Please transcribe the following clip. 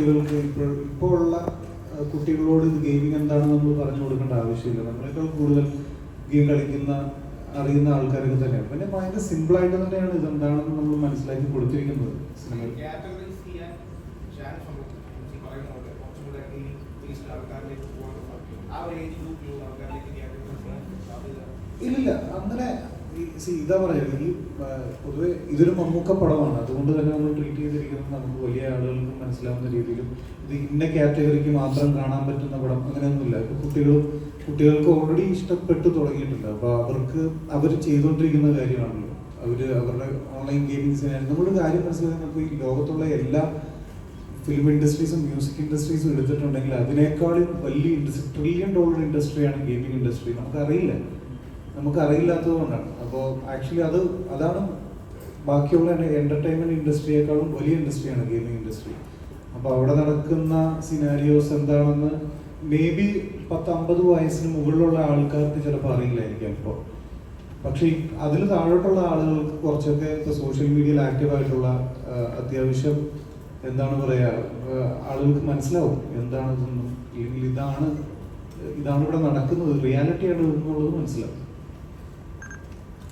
കുട്ടികൾക്ക് ഇപ്പോൾ ഇപ്പോൾ ഉള്ള കുട്ടികളോട് ഇത് ഗെയിമിംഗ് എന്താണെന്ന് നമ്മൾ പറഞ്ഞു കൊടുക്കേണ്ട ആവശ്യമില്ല. നമ്മളെക്കാൾ കൂടുതൽ ഗെയിം കളിക്കുന്ന അറിയുന്ന ആൾക്കാരൊക്കെ തന്നെയാണ്. പിന്നെ ഭയങ്കര സിമ്പിളായിട്ട് തന്നെയാണ് ഇത് എന്താണെന്ന് നമ്മൾ മനസ്സിലാക്കി കൊടുത്തിരിക്കുന്നത് സിനിമയിൽ. ഇല്ലില്ല അങ്ങനെ ഇതാ പറയുന്നത് ഈ പൊതുവെ ഇതൊരു മമ്മൂക്ക പടമാണ്. അതുകൊണ്ട് തന്നെ നമ്മൾ ട്രീറ്റ് ചെയ്തിരിക്കുന്നത് നമുക്ക് വലിയ ആളുകൾക്ക് മനസ്സിലാവുന്ന രീതിയിലും ഇത് ഇന്ന കാറ്റഗറിക്ക് മാത്രം കാണാൻ പറ്റുന്ന പടം അങ്ങനെയൊന്നുമില്ല. ഇപ്പൊ കുട്ടികൾ കുട്ടികൾക്ക് ഓൾറെഡി ഇഷ്ടപ്പെട്ട് തുടങ്ങിയിട്ടുണ്ട്. അപ്പോൾ അവർക്ക് അവർ ചെയ്തുകൊണ്ടിരിക്കുന്ന കാര്യമാണല്ലോ. അവർ അവരുടെ ഓൺലൈൻ ഗെയിമിങ്സിനായാലും നമ്മളൊരു കാര്യം മനസ്സിലാക്കുന്നത് ഈ ലോകത്തുള്ള എല്ലാ ഫിലിം ഇൻഡസ്ട്രീസും മ്യൂസിക് ഇൻഡസ്ട്രീസും എടുത്തിട്ടുണ്ടെങ്കിൽ അതിനേക്കാളും വലിയ ഇൻഡസ്ട്രി ട്രില്യൺ ഡോളർ ഇൻഡസ്ട്രിയാണ് ഗെയിമിംഗ് ഇൻഡസ്ട്രി നമുക്കറിയില്ല. നമുക്കറിയില്ലാത്തത് കൊണ്ടാണ് അപ്പോൾ ആക്ച്വലി അത് അതാണ് ബാക്കിയുള്ള എന്റർടൈൻമെന്റ് ഇൻഡസ്ട്രിയേക്കാളും വലിയ ഇൻഡസ്ട്രിയാണ് ഗെയിമിംഗ് ഇൻഡസ്ട്രി അപ്പോൾ അവിടെ നടക്കുന്ന സിനാരിയോസ് എന്താണെന്ന് മേ ബി പത്തമ്പത് വയസ്സിന് മുകളിലുള്ള ആൾക്കാർക്ക് ചിലപ്പോൾ അറിയില്ലായിരിക്കാം ഇപ്പോൾ. പക്ഷേ അതിൽ താഴോട്ടുള്ള ആളുകൾക്ക് കുറച്ചൊക്കെ ഇപ്പോൾ സോഷ്യൽ മീഡിയയിൽ ആക്റ്റീവായിട്ടുള്ള അത്യാവശ്യം എന്താണ് പറയുക ആളുകൾക്ക് മനസ്സിലാവും എന്താണ് ഇതെന്നും അല്ലെങ്കിൽ ഇതാണ് ഇതാണ് ഇവിടെ നടക്കുന്നത് റിയാലിറ്റിയാണ് എന്നുള്ളത് മനസ്സിലാവും.